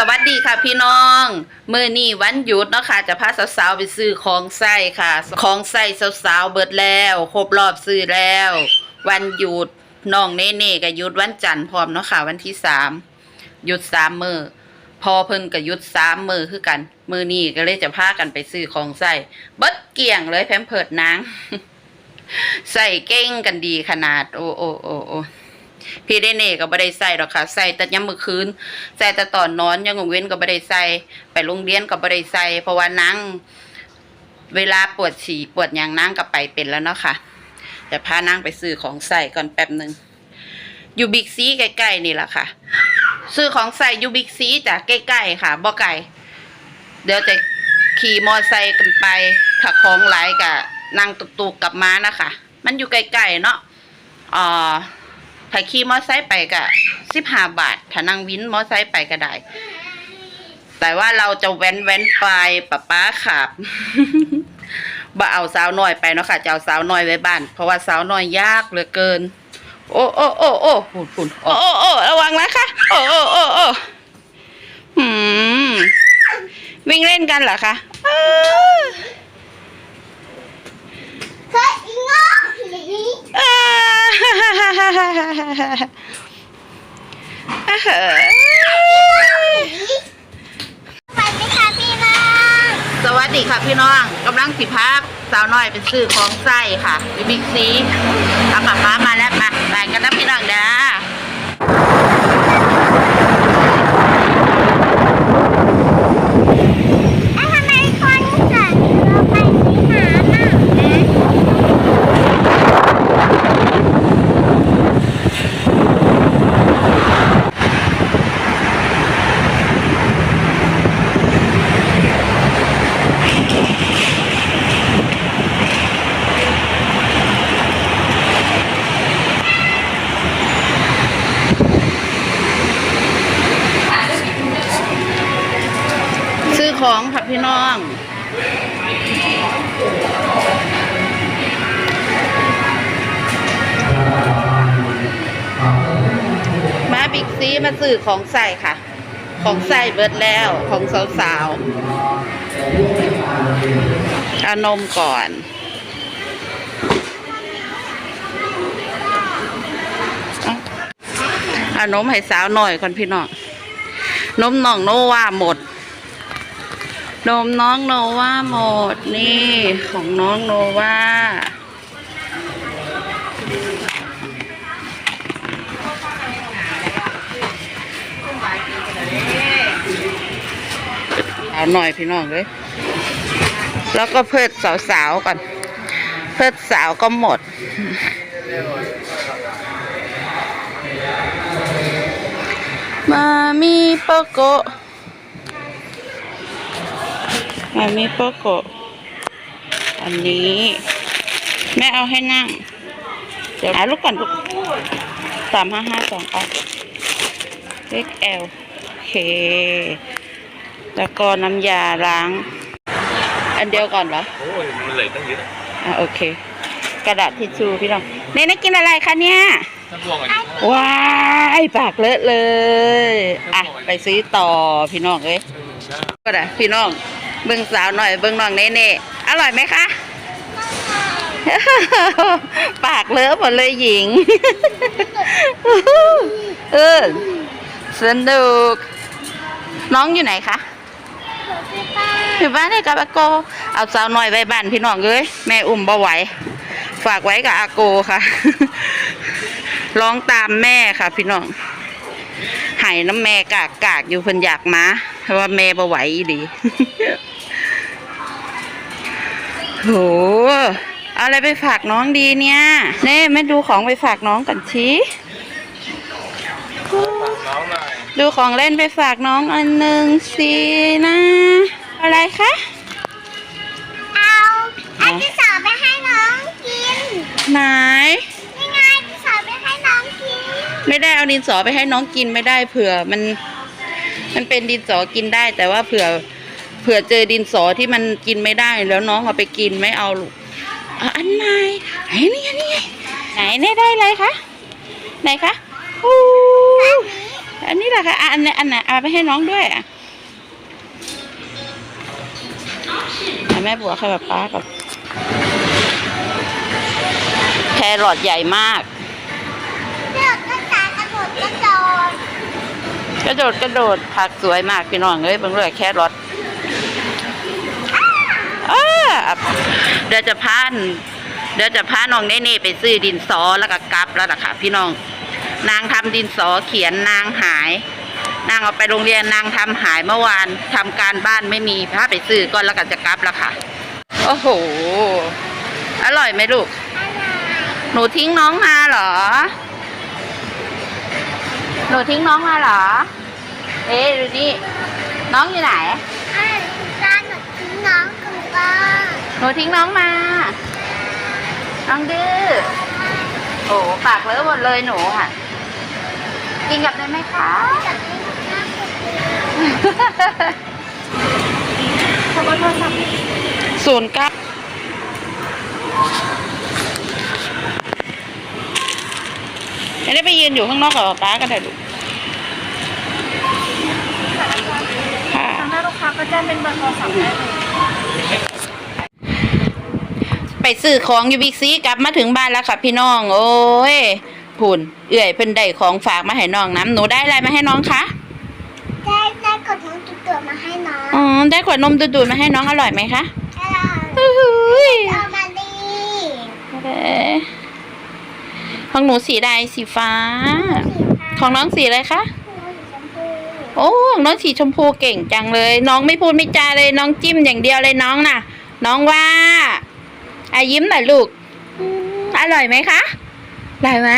สวัสดีค่ะพี่น้องมือนี่วันหยุดเนาะค่ะจะพาสาวๆไปซื้อของใส่ค่ะ ของใส่สาวๆเบิดแล้วครบรอบซื้อแล้ว วันหยุดน้องเน่เน่ก็หยุดวันจันทร์พร้อมเนาะค่ะ วันที่สามหยุดสามมือพอเพิ่นก็หยุดสามมือคือกัน มือนี่ก็เลยจะพากันไปซื้อของใส่เบิดเกี่ยงเลยแพมเพิดนางใส่เก่งกันดีขนาด โอ้โอ้โอ้โอ้ พี่เดเน่ก็บ่ได้ใส่หรอกค่ะใส่แต่ยามมื้อคืนใส่แต่ตอนนอนยังงเว้นก็บ่ได้ใส่ไปโรงเรียนก็บ่ได้ใส่เพราะว่านั่งเวลาปวดฉี่ปวดยังนั่งก็ไปเป็นแล้วเนาะค่ะจะพานั่งไปซื้อของใส่ก่อนแป๊บหนึ่งอยู่บิ๊กซีใกล้ๆนี่แหละค่ะ ซื้อของใส่อยู่บิ๊กซีจ้ะใกล้ๆค่ะบ่ไกลเดี๋ยวจะขี่มอไซค์กันไปถ้าของหลายก็นั่งตุกๆกลับมานะคะ มันอยู่ใกล้ๆเนาะอ่า ถ้าขี่มอไซค์ไปก็สิบห้าบาท ถ้านั่งวินมอไซค์ไปก็ได้ แต่ว่าเราจะแว้นแว้นไปป้าป้าขับบ่เอาสาวน้อยไปเนาะค่ะจะเอาสาวน้อยไว้บ้าน เพราะว่าสาวน้อยยากเหลือเกิน โอ้โอ้โอ้โอ้ฝุ่นฝุ่นโอ้โอ้โอ้ระวังนะคะ โอ้โอ้โอ้โอ้หืมวิ่งเล่นกันเหรอคะเฮ้ยอีงอ สวัสดีค่ะพี่น้องสวัสดีค่ะพี่น้องกำลังสิภาพสาวน้อยเป็นซื้อของไส้ค่ะบิ๊กซีเอาป๊าป๊ามาแล้วมาแบ่งกันนะพี่น้องเด้อ แล้วทำไมคนเกิดเราไปที่น้ำอะ ซื้อ ของค่ะพี่น้องมาบิ๊กซีมาซื้อของใส่ค่ะ ของใส่เบิดแล้วของสาวๆอานมก่อนอานมให้สาวหน่อยก่อนพี่น้องนมน้องโนว่าหมด นมน้องโนวาหมดนี่ของน้องโนวาเอาหน่อยพี่น้องเลย แล้วก็เพิดสาวๆก่อน เพิดสาวก็หมด มามีโปโกะ มามีโปโกะอันนี้ แม่เอาให้นั่ง เดี๋ยวหาลูกก่อนลูกสามห้าห้าสองเอาเล็กแอลโอเค แล้วก็น้ำยาล้าง อันเดียวก่อนเหรอ โอ้ยมันเหลือตั้งเยอะอะโอเค กระดาษทิชชู่พี่น้องเนเน่กินอะไรคะเนี่ยถ้าพวงอันนี้ว้ายปากเลอะเลย อะ ไปซื้อต่อพี่น้องเอ้ยก็ได้พี่น้อง เบิ่งสาวหน่อยเบิ่งน้องเน่เน่อร่อยไหมคะปากเลอะหมดเลยหญิง เออสนุก น้องอยู่ไหนคะอยู่บ้านเลยกับอาโก เอาสาวหน่อยไว้บ้านพี่น้องเอ้ยแม่อุ้มบ่ไหว ฝากไว้กับอาโกค่ะ ร้องตามแม่ค่ะ พี่น้องใหายน้ำแม่กากกากอยู่เพิ่นอยากมาเพราะว่าแม่บ่ไหวอีหลี โหเอาอะไรไปฝากน้องดีเนี่ยเน่ไม่ดูของไปฝากน้องกันชีน้องหน่อยดูของเล่นไปฝากน้องอันหนึ่งสินะ อะไรคะเอาเอาที่สาวไปให้น้องกินไหนนี่ไงที่สาวไปให้น้องกิน ไม่ได้เอาดินสอไปให้น้องกินไม่ได้เผื่อมัน มันเป็นดินสอกินได้แต่ว่าเผื่อ เผื่อเจอดินสอที่มันกินไม่ได้แล้วน้องเอาไปกินไม่เอาลูกอะอันไหนไหนนี่ไงนี่ไงไหนนี่ได้อะไรคะไหนคะอู้อันนี้อันนี้แหละค่ะอะอันนี้อันไหนเอาไปให้น้องด้วยอะเอาแม่บัวเข้ากับป้ากับแครอทใหญ่มาก เลือกกระจายกระโดดกระโดดกระโดดกระโดดผักสวยมากพี่น้องเอ้ยเบิ่งเลยแครอท อ้าเดี๋ยวจะพานเดี๋ยวจะพาน้องเนเน่ไปซื้อดินสอแล้วก็กลับแล้วล่ะค่ะ พี่น้อง นางทำดินสอเขียนนางหาย นางเอาไปโรงเรียนนางทำหายเมื่อวานทำการบ้านไม่มีพาไปซื้อก่อนแล้วก็จะกลับแล้วค่ะ โอ้โห อร่อยไหมลูก หนูทิ้งน้องมาเหรอ หนูทิ้งน้องมาเหรอ เอ๊ะดูนี่ น้องอยู่ไหน อะร้านหนูทิ้งน้ องกันบ้างหนูทิ้งน้องมา น้องดื้อ โอ้ปากเลอะหมดเลยหนูค่ะ กินกับได้ไหมคะจับให้หนูนั่งกับขอบคุณค่ะศูนย์เก้าไม่ได้ไปยืนอยู่ข้างนอกกับป๊าก็ได้ลูกค่ะทางหน้าลูกค้าก็แจ้งเป็นเบอร์โทรศัพท์ได้เลย ไปซื้อของอยู่บิ๊กซีกลับมาถึงบ้านแล้วค่ะพี่น้อง โอ้ยผุนเอื่อยเพิ่นได้ของฝากมาให้น้องน้ำหนูได้อะไรมาให้น้องคะได้ได้กดน้องตุ๊กตัวมาให้น้องอ๋อได้ขวดนมดูดๆมาให้น้องอร่อยไหมคะอร่อยอื้อหือเอามาดีเอ๊ะของหนูสีใดสีฟ้า ของน้องสีอะไรคะชมพูโอ้ของน้องสีชมพูเก่งจังเลย น้องไม่พูดไม่จาเลยน้องจิ้มอย่างเดียวเลยน้องน่ะ น้องว่า อายิ้มหน่อยลูก อร่อยไหมคะ อร่อยไหม